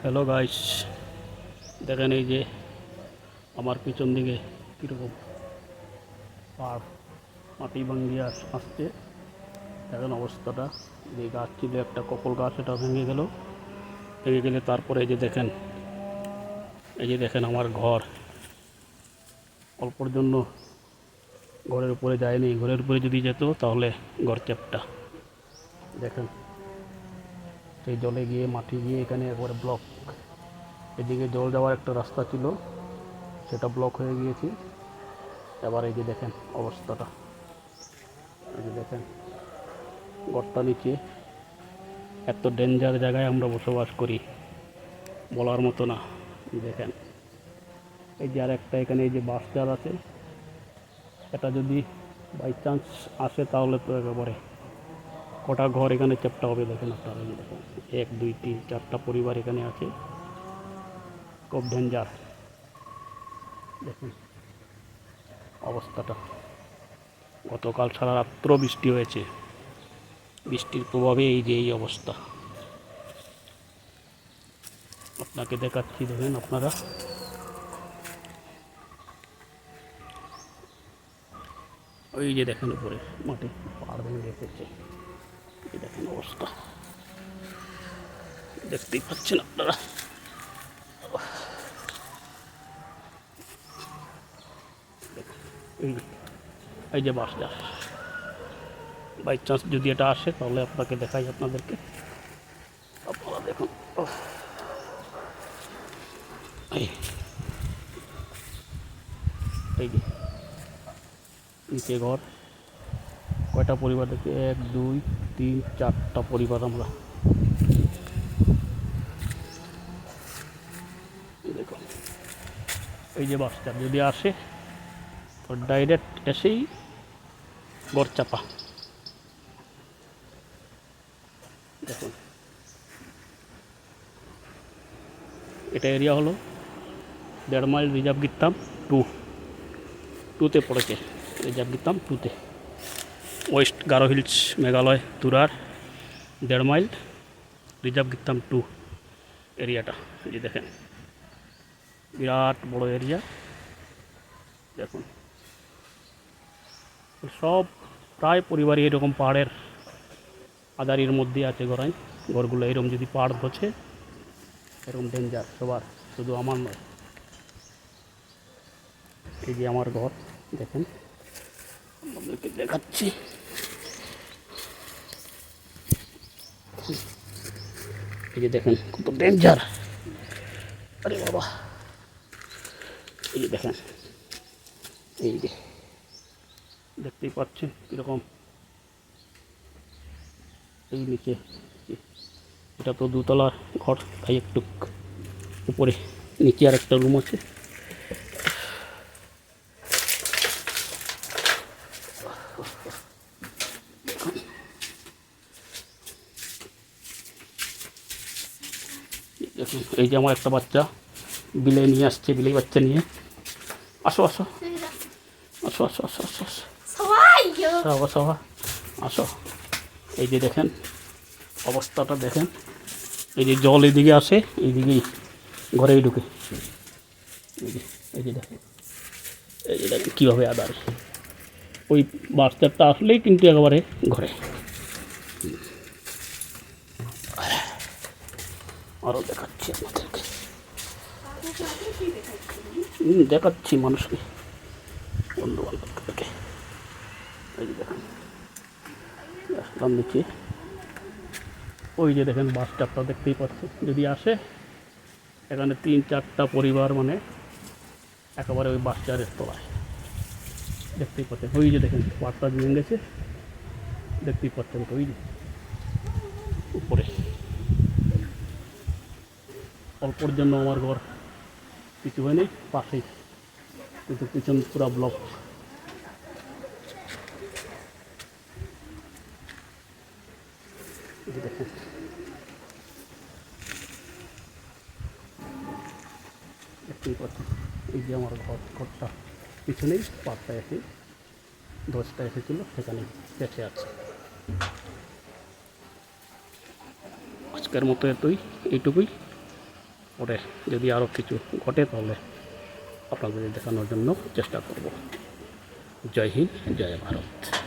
Hello guys, দেখেন এই যে আমার পিছন দিকে কীরকম পাড় মাটি ভাঙ্গিয়ে আস- আসছে। দেখেন অবস্থাটা যে গাছ ছিল, একটা কপল গাছ এটা ভেঙে গেল। ভেঙে গেলে তারপরে এই যে দেখেন, এই যে দেখেন আমার ঘর। অল্পর জন্য ঘরের উপরে যায়নি। ঘরের উপরে যদি যেত, তাহলে ঘর চ্যাপটা। দেখেন। সেই জলে গিয়ে, মাটি গিয়ে এখানে একবারে ব্লক এদিকে জল যাওয়ার একটা রাস্তা ছিল, সেটা ব্লক হয়ে গিয়েছে। এবার এই যে দেখেন অবস্থাটা। এই যে দেখেন গড়টা নিচে। এত ডেঞ্জার জায়গায় আমরা বসবাস করি, বলার মতো না। দেখেন, এই যে আর একটা এখানে এই যে বাস চার আছে, এটা যদি বাই চান্স আসে তাহলে তো একেবারে কটা ঘর এখানে চ্যাপটা হবে দেখেন আপনারা দেখেন। এক, দুই, তিন, চারটা পরিবার এখানে আছে। খুব ডেঞ্জার দেখুন অবস্থাটা। গতকাল সারা রাত্র বৃষ্টি হয়েছে। বৃষ্টির প্রভাবে এই যে এই অবস্থা। আপনাকে দেখাচ্ছি, দেখেন আপনারা। ওই যে দেখেন উপরে, মাটি পাহাড় ভেঙে এসেছে এই অবস্থা। দেখতেই পাচ্ছেন আপনারা। এই যে- এই যে বাই চান্স যদি এটা আসে, তাহলে আপনাকে দেখাই আপনাদেরকে। আপনারা দেখুন এই যে, নিচে ঘর। কয়টা পরিবার দেখি? এক, দুই, তিন, চারটা পরিবার আমরা। দেখুন। এই যে বাসটা যদি আসে, তো ডাইরেক্ট এসেই ঘর চাপা দেখুন। এটা এরিয়া হলো দেড় মাইল রিজার্ভ গিতাম টু। টুতে পড়েছে। রিজার্ভ গিতাম টুতে ওয়েস্ট গারো হিলস মেঘালয় তুরার দেড় মাইল। রিজার্ভ গিতাম টু এরিয়াটা যে দেখেন। বিরাট বড় এরিয়া। দেখুন। সব প্রায় পরিবারই এরকম পাহাড়ের আদারির মধ্যে আছে ঘরাই ঘরগুলো এরকম যদি পাহাড় ধরছে এরকম ডেঞ্জার সবার। শুধু আমার নয়। এই যে আমার ঘর, দেখেন। আপনাদেরকে দেখাচ্ছি। এই যে দেখেন কত ডেঞ্জার আরে বাবা। এই যে দেখেন। এই যে। দেখতেই পাচ্ছেন কীরকম। এই নিচে। এটা তো দুতলার ঘর, তাই একটু উপরে। নিচে আর একটা রুম আছে। দেখুন এই যে আমার একটা বাচ্চা বিলে নিয়ে আসছে বিলে বাচ্চা নিয়ে। আসো আসো। আসো আসো আসো আসো আসো। সবা আসো। এই যে দেখেন অবস্থাটা দেখেন। এই যে জল এদিকে আসে এইদিকেই ঘরেই ঢুকে। এই যে এই যে দেখেন। এই যে দেখেন কীভাবে আদার। ওই বাচ্চাটা আসলেই কিন্তু একেবারে ঘরে। আরও দেখাচ্ছি আপনাদেরকে। দেখাচ্ছি মানুষকে। বন্ধু দেখেন আসলাম নিচে। ওই যে দেখেন বাস স্টপটা দেখতেই পাচ্ছেন। যদি আসে, এখানে তিন চারটা পরিবার মানে একেবারে ওই বাস চারের তলায়। দেখতেই পাচ্ছেন। ওই যে দেখেন পাটটা ভেঙে গেছে। দেখতেই পাচ্ছেন তো, ওই যে উপরে। অল্পর জন্য আমার ঘর কিছু হয়নি, পাশেই। কিন্তু পিছন পুরা ব্লক দেখতেই পাচ্ছেন এই যে আমার ঘর, ঘরটা পিছনেই পাটটা এসে, দশটা এসেছিল, সেখানে বেঁচে আছে। আজকের মতো এতই, এইটুকুই। পরে যদি আরও কিছু ঘটে, তাহলে আপনাদের দেখানোর জন্য চেষ্টা করব। জয় হিন্দ, জয় ভারত।